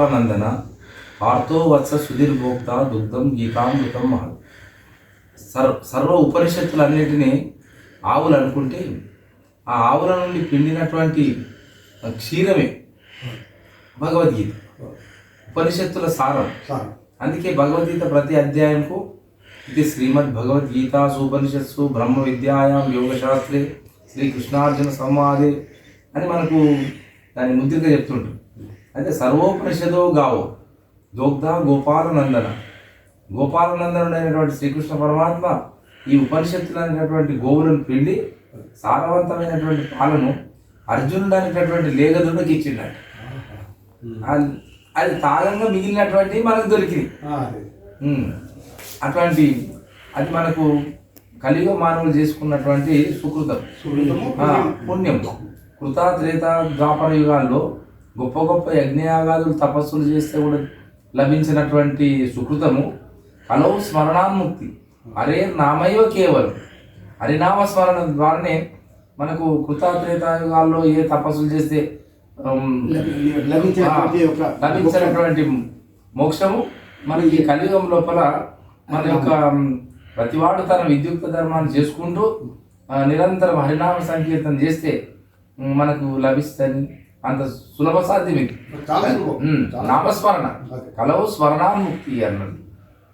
నందన ఆర్తో వత్స సుధీర్భోక్త దుగ్ధం గీతామృతం మహత్. సర్వ సర్వ ఉపనిషత్తులన్నిటినీ ఆవులు అనుకుంటే ఆ ఆవుల నుండి పిండినటువంటి క్షీరమే భగవద్గీత. ఉపనిషత్తుల సారం. అందుకే భగవద్గీత ప్రతి అధ్యాయంకు ఇది శ్రీమద్ భగవద్గీత ఉపనిషత్సు బ్రహ్మ విద్యాయాం యోగశాస్త్రే శ్రీ కృష్ణార్జున సంవాదే అని మనకు దాని ముద్రిక చెప్తుంటాం అయితే సర్వోపనిషదో గావో. దోగ్ధ గోపాలనందన. గోపాలనందనుడైనటువంటి శ్రీకృష్ణ పరమాత్మ ఈ ఉపనిషత్తులు అనేటటువంటి గోవులను పిండి సారవంతమైనటువంటి పాలను అర్జునుడు అనేటటువంటి లేగదుడికి ఇచ్చిండట. అది- అది తాగంగా మిగిలినటువంటి మనకు దొరికింది. అటువంటి అది మనకు కలియుగ మానవులు చేసుకున్నటువంటి సుకృతం. పుణ్యం కృత త్రేత ద్వాపర యుగాల్లో గొప్ప గొప్ప యజ్ఞయాగాదులు తపస్సులు చేస్తే కూడా లభించినటువంటి సుకృతము కలవు స్మరణాన్ముక్తి అరే నామైవ కేవలం. హరినామ స్మరణ ద్వారానే మనకు కృత త్రేత యుగాల్లో ఏ తపస్సులు చేస్తే లభించినటువంటి మోక్షము మనకి ఈ కలియుగం లోపల మన యొక్క ప్రతివాడు తన విద్యుక్త ధర్మాన్ని చేసుకుంటూ నిరంతరం హరినామ సంకీర్తన చేస్తే మనకు లభిస్తుంది. అంత సులభ సాధ్యం ఇది. చాలా సులభం. మ్, చాలా. నామస్మరణ. కలవు స్మరణాన్ముక్తి అన్నది.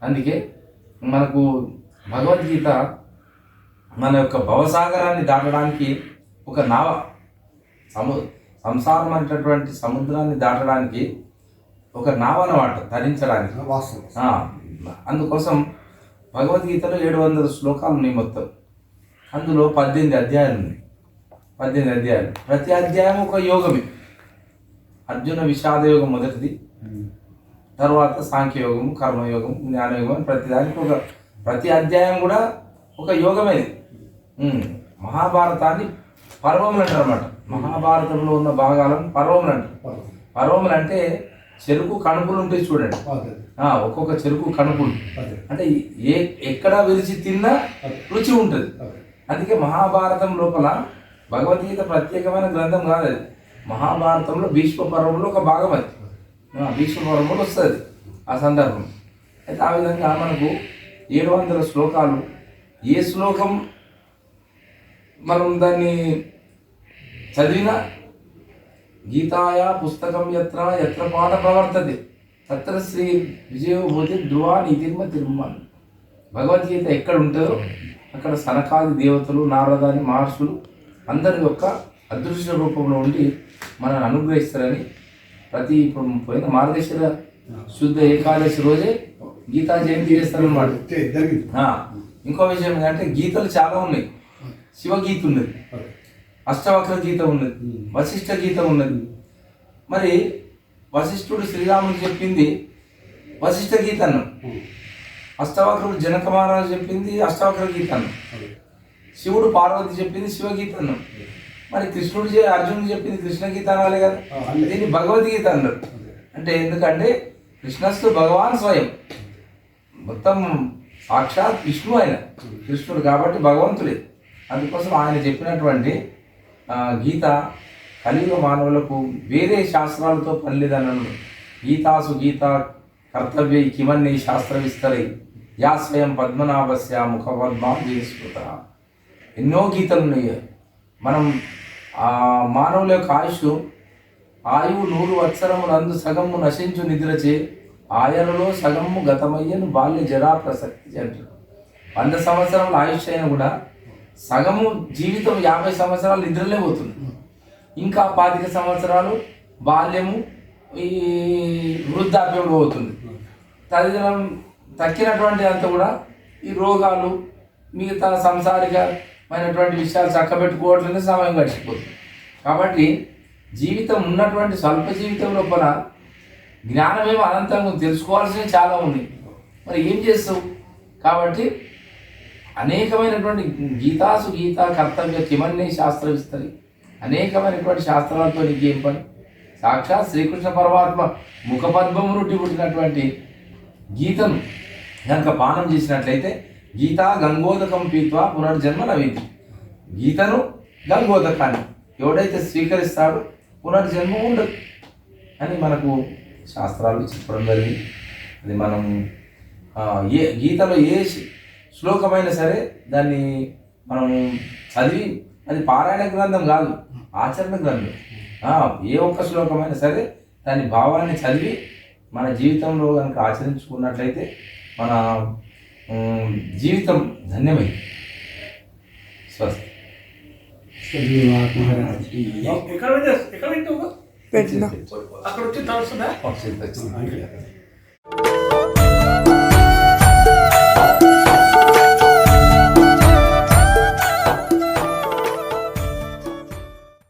అందుకే మనకు భగవద్గీత మన యొక్క భవసాగరాన్ని దాటడానికి ఒక నావ సము సంసారం అనేటటువంటి సముద్రాన్ని దాటడానికి ఒక నావ అన్నమాట ధరించడానికి అందుకోసం భగవద్గీతలో ఏడు వందల శ్లోకాలు ఉన్నాయి మొత్తం. అందులో పద్దెనిమిది అధ్యాయాలు ఉన్నాయి. పద్దెనిమిది అధ్యాయాలు. ప్రతి అధ్యాయం ఒక యోగమే. అర్జున విషాద యోగం మొదటిది తర్వాత సాంఖ్యయోగము కర్మయోగం జ్ఞానయోగం అని ప్రతి దానికి ఒక ప్రతి అధ్యాయం కూడా ఒక యోగమే మహాభారతాన్ని పర్వములు అంటారు అనమాట మహాభారతంలో ఉన్న భాగాలను పర్వములు అంటారు. పర్వములు అంటే చెరుకు కణుపులు ఉంటాయి చూడండి. ఒక్కొక్క చెరుకు కణుపులు. అంటే ఏ ఎక్కడ విరిచి తిన్నా రుచి ఉంటుంది. అదే. అందుకే మహాభారతం లోపల భగవద్గీత ప్రత్యేకమైన గ్రంథం కాదు అది. మహాభారతంలో భీష్మ పర్వంలో ఒక భాగం అది. భీష్మ పర్వంలో వస్తుంది ఆ సందర్భం. అయితే ఆ విధంగా మనకు ఏడు వందల శ్లోకాలు ఏ శ్లోకం మనం దాన్ని చదివినా గీతాయ పుస్తకం ఎత్ర ఎత్ర పాట ప్రవర్తది. తత్ర శ్రీ విజయోభూతి ధ్రువా నితిర్మ తిరుమల. భగవద్గీత ఎక్కడ ఉంటుందో అక్కడ సనకాది దేవతలు నారదాని మహర్షులు అందరి యొక్క అదృశ్య రూపంలో ఉండి మనల్ని అనుగ్రహిస్తారని ప్రతి ఇప్పుడు పోయిన మార్గశిర శుద్ధ ఏకాదశి రోజే గీతా జయంతి చేస్తారనమాట ఇంకో విషయం ఏంటంటే గీతలు చాలా ఉన్నాయి. శివగీత ఉన్నది. అష్టవక్ర గీత ఉన్నది. వశిష్ఠ గీత ఉన్నది. మరి వశిష్ఠుడు శ్రీరాముడు చెప్పింది వశిష్ఠ గీత అన్నం. అష్టవక్రుడు జనక మహారాజు చెప్పింది అష్టవక్ర గీత అన్నం. శివుడు పార్వతి చెప్పింది శివగీత అన్నం. మరి కృష్ణుడు చే- అర్జునుడు చెప్పింది కృష్ణ గీత అనాలి కదా. దీన్ని భగవద్గీత అన్నారు అంటే ఎందుకంటే కృష్ణస్తు భగవాన్ స్వయం. మొత్తం సాక్షాత్ విష్ణు ఆయన. కృష్ణుడు కాబట్టి భగవంతుడే. అందుకోసం ఆయన చెప్పినటువంటి గీత కలియుగ మానవులకు వేరే శాస్త్రాలతో పని లేదన్నాడు గీతాసు గీత కర్తవ్య కిమన్ని శాస్త్ర విస్తరై. యా స్వయం పద్మనాభస్య ముఖ పద్మాం చేసుకుత ఎన్నో గీతలు ఉన్నాయి మనం ఆ మానవుల యొక్క ఆయుష్ ఆయువు నూరు వత్సరములందు సగము నశించు నిద్రచే ఆయనలో సగము గతమయ్యను బాల్య జరా ప్రసక్తి అంటారు వంద సంవత్సరాల ఆయుష్ అయినా కూడా సగము జీవితం యాభై సంవత్సరాలు నిద్రలే పోతుంది. ఇంకా పాతిక సంవత్సరాలు బాల్యము ఈ వృద్ధాప్యంలో పోతుంది. తదితరం తక్కినటువంటి అంతా కూడా ఈ రోగాలు మిగతా సంసారిక సంసారికమైనటువంటి విషయాలు చక్కబెట్టుకోవట్లనే సమయం గడిచిపోతుంది. కాబట్టి జీవితం ఉన్నటువంటి స్వల్ప జీవితం లోపల జ్ఞానమేమో అనంతంగా తెలుసుకోవాల్సినవి చాలా ఉంది. మరి ఏం చేస్తావు? కాబట్టి అనేకమైనటువంటి గీతాసు గీత కర్తవ్య కిమన్నే శాస్త్ర విస్తరి. అనేకమైనటువంటి శాస్త్రాలతో నీకేం పని? సాక్షాత్ శ్రీకృష్ణ పరమాత్మ ముఖపద్మము నుండి పుట్టినటువంటి గీతను కనుక పానం చేసినట్లయితే గీతా గంగోదకం పీత్వా పునర్జన్మ నవీతి. గీతను గంగోదకాన్ని. ఎవడైతే స్వీకరిస్తాడో పునర్జన్మ ఉండదు. అని మనకు శాస్త్రాలు చెప్పడం జరిగింది. అది మనం ఏ గీతలో ఏ శ్లోకమైనా సరే దాన్ని మనం చదివి అది పారాయణ గ్రంథం కాదు ఆచరణ గ్రంథం. ఏ ఒక్క శ్లోకమైనా సరే దాని భావాన్ని చదివి మన జీవితంలో కనుక ఆచరించుకున్నట్లయితే మన జీవితం ధన్యమైంది స్వస్తి. ఎక్కడ ఎక్కడ అక్కడ వచ్చి తలుస్తుందా? వచ్చింది వచ్చింది జై.